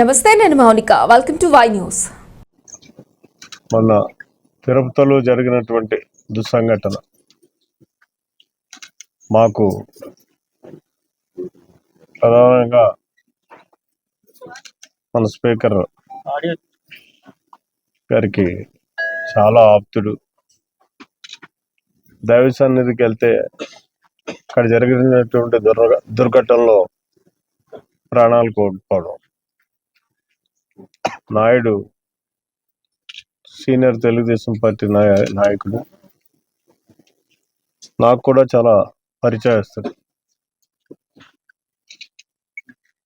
నమస్తే నేను Mounika. Welcome to Y news మొన్న తిరుపతిలో జరిగినటువంటి దుస్సంఘటన. మాకు ప్రధానంగా మన స్పీకర్ గారికి చాలా ఆప్తుడు. దైవ సన్నిధికి వెళ్తే అక్కడ జరిగినటువంటి దుర్ఘ దుర్ఘటనలో ప్రాణాలు కోల్పోవడం. నాయుడు సీనియర్ తెలుగుదేశం పార్టీ నాయ నాయకుడు. నాకు కూడా చాలా పరిచయస్తుంది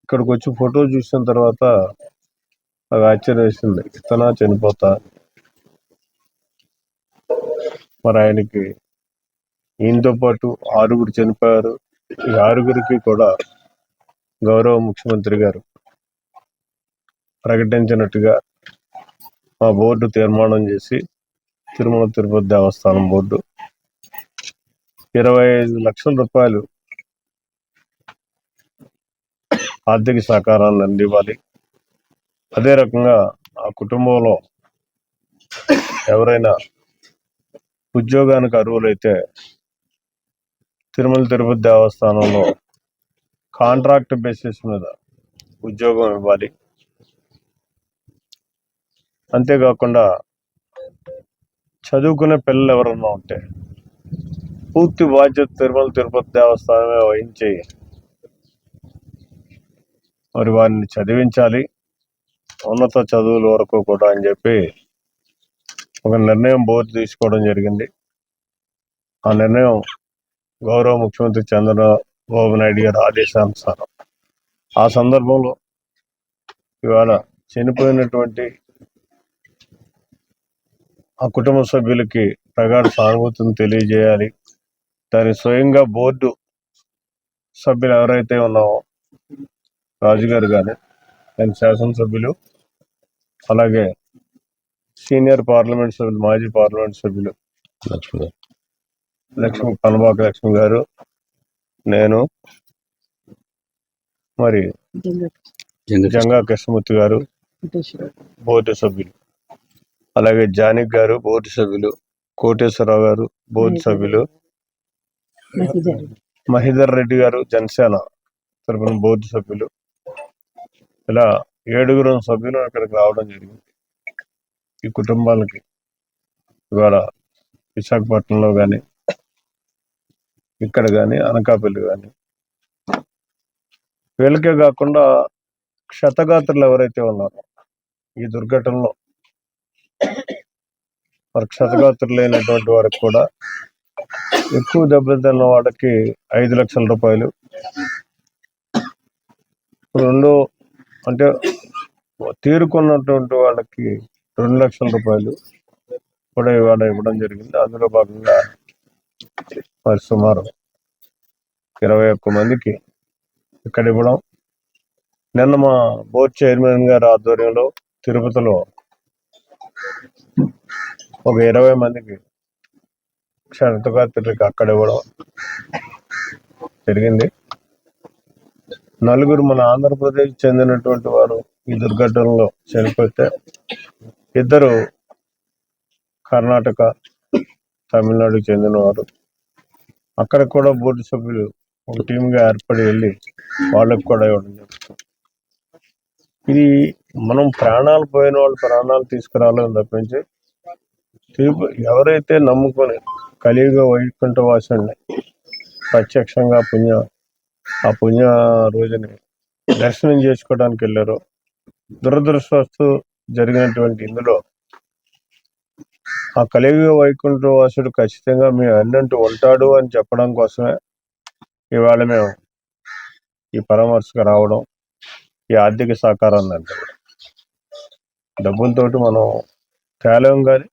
ఇక్కడికి వచ్చి ఫోటో చూసిన తర్వాత నాకు ఆశ్చర్యం వేసింది. ఇతనా చనిపోతా? మరి ఆయనకి ఈయనతో పాటు ఆరుగురు చనిపోయారు. ఈ ఆరుగురికి కూడా గౌరవ ముఖ్యమంత్రి గారు ప్రకటించినట్టుగా మా బోర్డు తీర్మానం చేసి తిరుమల తిరుపతి దేవస్థానం బోర్డు ఇరవై ఐదు లక్షల రూపాయలు ఆర్థిక సహకారాన్ని అందివ్వాలి. అదే రకంగా ఆ కుటుంబంలో ఎవరైనా ఉద్యోగానికి అర్హులైతే తిరుమల తిరుపతి దేవస్థానంలో కాంట్రాక్ట్ బేసిస్ మీద ఉద్యోగం ఇవ్వాలి. అంతేకాకుండా చదువుకునే పిల్లలు ఎవరన్నా ఉంటే పూర్తి బాధ్యత తిరుమల తిరుపతి దేవస్థానమే వహించి మరి వారిని చదివించాలి. ఉన్నత చదువుల వరకు కూడా అని చెప్పి ఒక నిర్ణయం బోర్డు తీసుకోవడం జరిగింది. ఆ నిర్ణయం గౌరవ ముఖ్యమంత్రి చంద్రబాబు నాయుడు గారి ఆదేశానుసారం. ఆ సందర్భంలో ఇవాళ చనిపోయినటువంటి ఆ కుటుంబ సభ్యులకి ప్రగాఢ సానుభూతిని తెలియజేయాలి. దాని స్వయంగా బోర్డు సభ్యులు ఎవరైతే ఉన్నామో రాజుగారు కానీ ఆయన శాసనసభ్యులు అలాగే సీనియర్ పార్లమెంట్ సభ్యులు మాజీ పార్లమెంట్ సభ్యులు లక్ష్మి లక్ష్మి పనబాక లక్ష్మి గారు నేను మరి జంగా కృష్ణమూర్తి గారు బోర్డు సభ్యులు. అలాగే జానక్ గారు బోర్డు సభ్యులు కోటేశ్వరరావు గారు బోర్డు సభ్యులు మహిధర్ రెడ్డి గారు జనసేన తరపున బోర్డు సభ్యులు. ఇలా ఏడుగురు సభ్యులు అక్కడికి రావడం జరిగింది. ఈ కుటుంబాలకి ఇవాళ విశాఖపట్నంలో కానీ ఇక్కడ కానీ అనకాపల్లి కానీ వీళ్ళకే కాకుండా క్షతగాత్రులు ఎవరైతే ఉన్నారో ఈ దుర్ఘటనలో మరి క్షతగాత్రులు లేనటువంటి వారికి కూడా ఎక్కువ దెబ్బతిన్న వాళ్ళకి ఐదు లక్షల రూపాయలు. రెండు అంటే తీరుకున్నటువంటి వాళ్ళకి రెండు లక్షల రూపాయలు కూడా ఇవాళ ఇవ్వడం జరిగింది. అందులో భాగంగా మరి సుమారు ఇరవై ఒక్క మందికి ఇక్కడ ఇవ్వడం. నిన్న మా బోర్డు చైర్మన్ గారి ఆధ్వర్యంలో తిరుపతిలో ఒక ఇరవై మందికి క్షణతగాత్రులకి అక్కడ ఇవ్వడం జరిగింది. నలుగురు మన ఆంధ్రప్రదేశ్ చెందినటువంటి వారు ఈ దుర్ఘటనలో చనిపోతే ఇద్దరు కర్ణాటక తమిళనాడుకు చెందిన వారు అక్కడ కూడా బోర్డు సభ్యులు ఒక టీమ్గా ఏర్పడి వెళ్ళి వాళ్ళకి కూడా ఇవ్వడం జరుగుతుంది. ఇది మనం ప్రాణాలు పోయిన వాళ్ళు ప్రాణాలు తీసుకురాలని తప్పించి తిరుప- ఎవరైతే నమ్ముకొని కలియుగ వైకుంఠ వాసుని ప్రత్యక్షంగా పుణ్య ఆ పుణ్య రోజుని దర్శనం చేసుకోవడానికి వెళ్ళారు దురదృష్టవస్తు జరిగినటువంటి ఇందులో ఆ కలియుగ వైకుంఠ వాసుడు ఖచ్చితంగా మీ అన్నంటూ ఉంటాడు అని చెప్పడం కోసమే ఇవాళ మేము ఈ పరామర్శకు రావడం ఈ ఆర్థిక సహకారాన్ని అంటే డబ్బులతోటి మనం తేలం కానీ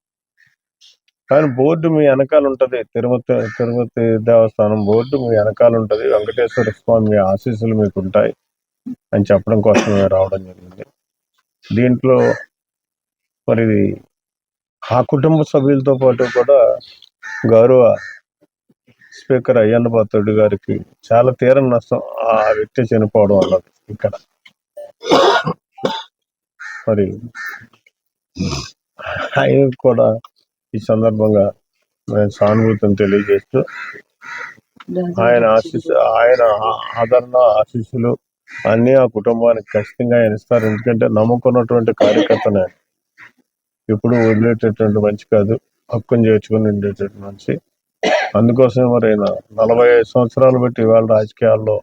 కానీ బోర్డు మీ వెనకాల ఉంటది తిరుమతి తిరుమతి దేవస్థానం బోర్డు మీ వెనకాల ఉంటది వెంకటేశ్వర స్వామి ఆశీస్సులు మీకు ఉంటాయి అని చెప్పడం కోసం రావడం జరిగింది. దీంట్లో మరి ఆ కుటుంబ సభ్యులతో పాటు కూడా గౌరవ స్పీకర్ అయ్యన్న పాత్రుడు గారికి చాలా తీరం నష్టం ఆ వ్యక్తి చనిపోవడం వల్ల ఇక్కడ. మరి ఆయన కూడా ఈ సందర్భంగా నేను సానుభూతిని తెలియజేస్తూ ఆయన ఆశీస్సు ఆయన ఆదరణ ఆశీస్సులు అన్ని ఆ కుటుంబానికి ఖచ్చితంగా ఆయన ఇస్తారు. ఎందుకంటే నమ్ముకున్నటువంటి కార్యకర్తను ఎప్పుడు వదిలేటటువంటి మంచి కాదు. హక్కును చేర్చుకుని ఉండేటటువంటి మనిషి. అందుకోసం మరి ఆయన నలభై ఐదు సంవత్సరాలు బట్టి ఇవాళ రాజకీయాల్లో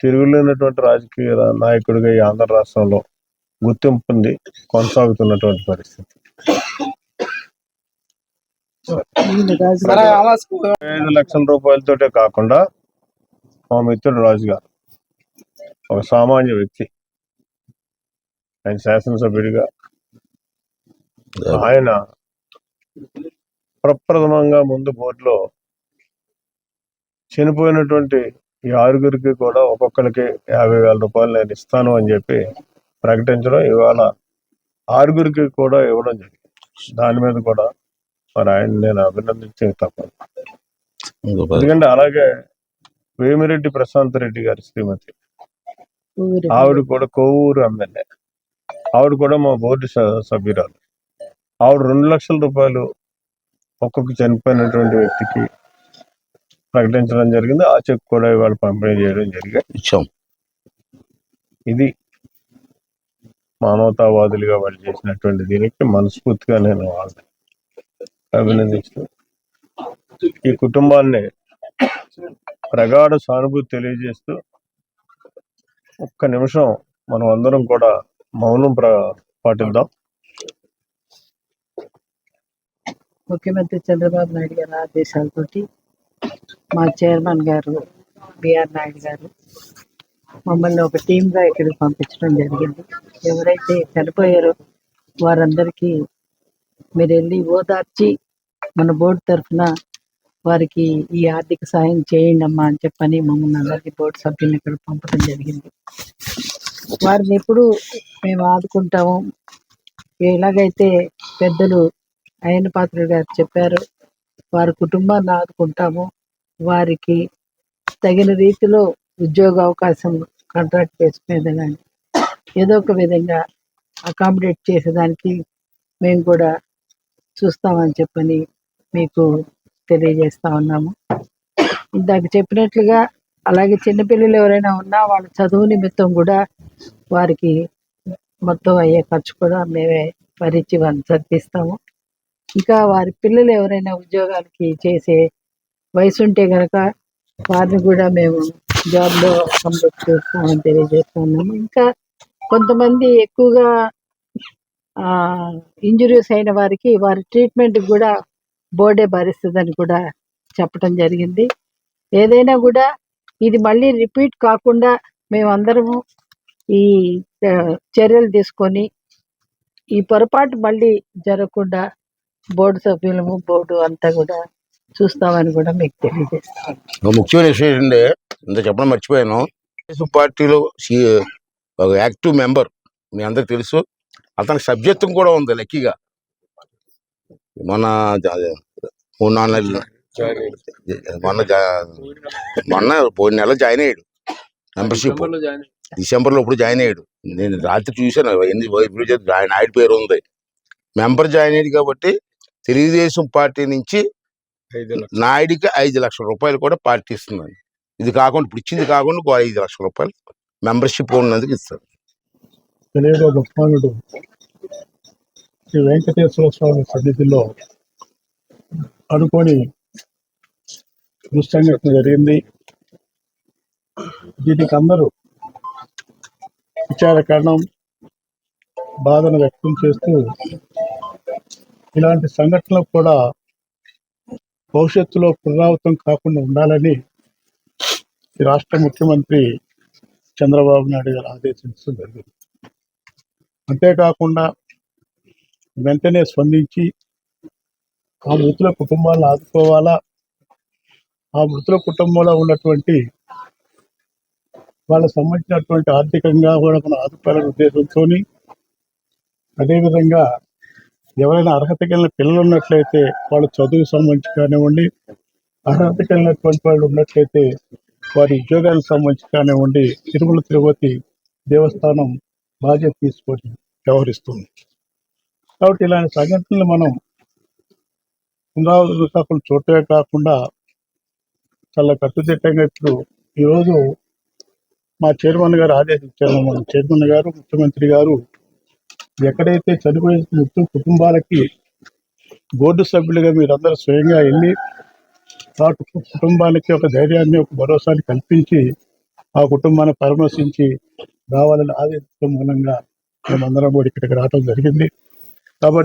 తిరుగులేనటువంటి రాజకీయ నాయకుడిగా ఈ ఆంధ్ర రాష్ట్రంలో గుర్తింపు పొంది కొనసాగుతున్నటువంటి పరిస్థితి. ఐదు లక్షల రూపాయలతోటే కాకుండా మా మిత్రుడు రాజు గారు ఒక సామాన్య వ్యక్తి. ఆయన శాసనసభ్యుడిగా. ఆయన ప్రప్రథమంగా ముందు బోర్డులో చనిపోయినటువంటి ఈ ఆరుగురికి కూడా ఒక్కొక్కరికి యాభై వేల రూపాయలు నేను ఇస్తాను అని చెప్పి ప్రకటించడం ఇవాళ ఆరుగురికి కూడా ఇవ్వడం జరిగింది. దాని మీద కూడా మరి ఆయన నేను అభినందించే తప్పదు. ఎందుకంటే అలాగే వేమిరెడ్డి ప్రశాంత్ రెడ్డి గారి శ్రీమతి. ఆవిడ కూడా కొవ్వూరు ఎమ్మెల్యే. ఆవిడ కూడా మా బోర్డు స- సభ్యురాలు. ఆవిడ రెండు లక్షల రూపాయలు ఒక్కొక్క చనిపోయినటువంటి వ్యక్తికి ప్రకటించడం జరిగింది. ఆ చెక్ కూడా ఇవాళ పంపిణీ చేయడం జరిగింది. ఇచ్చాం. ఇది మానవతావాదులుగా వాళ్ళు చేసినటువంటి దీనికి మనస్ఫూర్తిగా నేను వాళ్ళని అభినందిస్తూ. ఈ కుటుంబాన్ని ప్రగాఢ సానుభూతి తెలియజేస్తూ ఒక్క నిమిషం మనం అందరం కూడా మౌనం ప్ర పాటిద్దాం. ముఖ్యమంత్రి చంద్రబాబు నాయుడు గారి ఆదేశాలతోటి మా చైర్మన్ గారు బిఆర్ నాయుడు గారు మమ్మల్ని ఒక టీంగా ఇక్కడికి పంపించడం జరిగింది. ఎవరైతే చనిపోయారో వారందరికీ మీరు వెళ్ళి ఓదార్చి మన బోర్డు తరఫున వారికి ఈ ఆర్థిక సాయం చేయండి అమ్మా అని చెప్పని మమ్మల్ని అందరికీ బోర్డు సభ్యులను ఇక్కడ పంపడం జరిగింది. వారిని ఎప్పుడు మేము ఆదుకుంటాము. ఎలాగైతే పెద్దలు అయన పాత్రుడు గారు చెప్పారు వారి కుటుంబాన్ని ఆదుకుంటాము. వారికి తగిన రీతిలో ఉద్యోగ అవకాశం కాంట్రాక్ట్ బేస్ మీద కానీ ఏదో ఒక విధంగా అకామిడేట్ చేసేదానికి మేము కూడా చూస్తామని చెప్పని మీకు తెలియజేస్తా ఉన్నాము. ఇందాక చెప్పినట్లుగా అలాగే చిన్నపిల్లలు ఎవరైనా ఉన్నా వాళ్ళ చదువు నిమిత్తం కూడా వారికి మొత్తం అయ్యే ఖర్చు కూడా మేమే భరించి వారిని చదివిస్తాము. ఇంకా వారి పిల్లలు ఎవరైనా ఉద్యోగాలకి చేసే వయసు ఉంటే కనుక వారిని కూడా మేము జాబ్లో కంప్లీట్ చేస్తామని తెలియజేస్తున్నాము ఇంకా కొంతమంది ఎక్కువగా ఇంజురీస్ అయిన వారికి వారి ట్రీట్మెంట్ కూడా బోర్డే భరిస్తుందని కూడా చెప్పడం జరిగింది. ఏదైనా కూడా ఇది మళ్ళీ రిపీట్ కాకుండా మేమందరము ఈ చర్యలు తీసుకొని ఈ పొరపాటు మళ్ళీ జరగకుండా బోర్డు సభ్యులము బోర్డు అంతా కూడా చూస్తామని కూడా మీకు తెలియజేస్తాను. ముఖ్యమైన విషయం ఏంటంటే ఇంత చెప్పడం మర్చిపోయాను. పార్టీలో ఒక యాక్టివ్ మెంబర్ మీ అందరికి తెలుసు. అతనికి సభ్యత్వం కూడా ఉంది లక్కీగా. మొన్న మూడు నాలుగు నెలలు. మొన్న మొన్న పోయిన నెల జాయిన్ అయ్యాడు. మెంబర్షిప్ డిసెంబర్లో ఇప్పుడు జాయిన్ అయ్యాడు. నేను రాత్రి చూశాను. ఎన్ని ఆయన ఆయన పేరు ఉంది. మెంబర్ జాయిన్ అయ్యాడు కాబట్టి తెలుగుదేశం పార్టీ నుంచి నాయుడికి ఐదు లక్షల రూపాయలు కూడా పార్టీ ఇస్తుందండి. ఇది కాకుండా ఇప్పుడు ఇచ్చింది కాకుండా ఐదు లక్షల రూపాయలు. మెంబర్షిప్ ఉన్నందుకు ఇస్తారు తెలియగా గొప్పనుడు శ్రీ వెంకటేశ్వర స్వామి సన్నిధిలో అనుకొని దుస్సంఘటన జరిగింది. దీనికి అందరూ విచార కారణం బాధను వ్యక్తం చేస్తూ ఇలాంటి సంఘటనలు కూడా భవిష్యత్తులో పునరావృతం కాకుండా ఉండాలని ఈ రాష్ట్ర ముఖ్యమంత్రి చంద్రబాబు నాయుడు గారు ఆదేశించడం జరిగింది. అంతేకాకుండా వెంటనే స్పందించి ఆ మృతుల కుటుంబాలను ఆదుకోవాలా? ఆ మృతుల కుటుంబంలో ఉన్నటువంటి వాళ్ళకు సంబంధించినటువంటి ఆర్థికంగా కూడా మనం ఆదుకోవాలనే ఉద్దేశంతో అదేవిధంగా ఎవరైనా అర్హత కలిగిన పిల్లలు ఉన్నట్లయితే వాళ్ళ చదువుకు సంబంధించి కానివ్వండి అర్హత కలిగినటువంటి వాళ్ళు ఉన్నట్లయితే వారి ఉద్యోగాలకు సంబంధించి కానివ్వండి తిరుమల తిరుపతి దేవస్థానం బాధ్యత తీసుకొని వ్యవహరిస్తుంది. కాబట్టి ఇలాంటి సంఘటనలు మనం పునరావృతం కాకుండా చూడటమే కాకుండా చాలా కట్టుదిట్టంగా ఇప్పుడు ఈరోజు మా చైర్మన్ గారు ఆదేశించారు. మన చైర్మన్ గారు ముఖ్యమంత్రి గారు ఎక్కడైతే చనిపోయిన మొత్తం కుటుంబాలకి బోర్డు సభ్యులుగా మీరందరూ స్వయంగా వెళ్ళి వాటి కుటుంబానికి ఒక ధైర్యాన్ని ఒక భరోసాని కల్పించి ఆ కుటుంబాన్ని పరామర్శించి రావాలని ఆదేశించడం మూలంగా మేమందరం కూడా ఇక్కడికి రావడం జరిగింది.